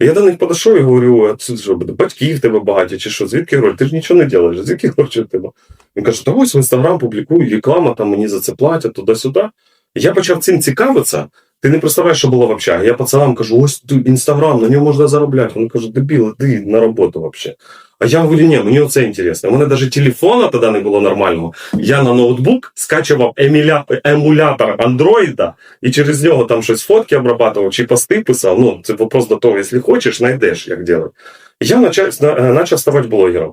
Я до них подійшов і говорю, а це що, батьки в тебе багаті, чи що, звідки гроші? Ти ж нічого не робиш, звідки гроші в тебе? Він каже, та ось в інстаграм публікую, реклама, там мені за це платять, туди-сюди. Я почав цим цікавитися. Ти не представляєш, що було в общагі. Я пацанам кажу, ось інстаграм, на ньому можна заробляти. Вони кажуть, дебіл, іди на роботу взагалі. А я говорю, ні, мені оце інтересно. У мене навіть телефона тоді не було нормального. Я на ноутбук скачував еміля... емулятор андроїда і через нього там щось фотки обрабатував чи пости писав. Ну, це вопрос до того, якщо хочеш, знайдеш, як робити. Я почав, почав ставати блогером.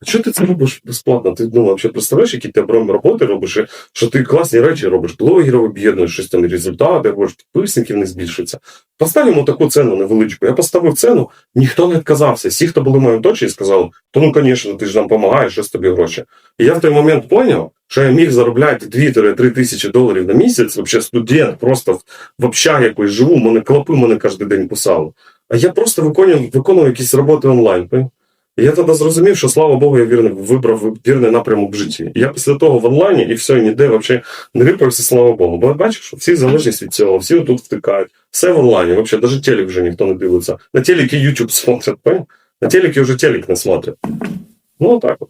А що ти це робиш безплатно? Ти ну, взагалі представляєш, які ти оборонні роботи робиш, що ти класні речі робиш, блогерів об'єднуєш, щось там результати, робиш, підписників не збільшується. Поставимо таку ціну невеличку. Я поставив ціну, ніхто не відказався. Всі, хто були в моєму точі, сказали, то ну, звісно, ти ж нам допомагаєш, що з тобі гроші. І я в той момент зрозумів, що я міг заробляти 2-3 тисячі доларів на місяць, взагалі студент, просто в, общагі якось живу, мене клопи мене кожен день кусали. А я просто виконував, виконував якісь роботи онлайн. І я тоді зрозумів, що слава Богу, я вірний, вибрав вірний напрямок в житті. Я після того в онлайні і все, ніде взагалі не виправився, слава Богу. Бо бачиш, що всі залежність від цього, всі отут втикають. Все в онлайні, взагалі, навіть телек вже ніхто не дивиться. На телекі YouTube смотрять, понял? На телекі вже телек не смотрять. Ну, так от.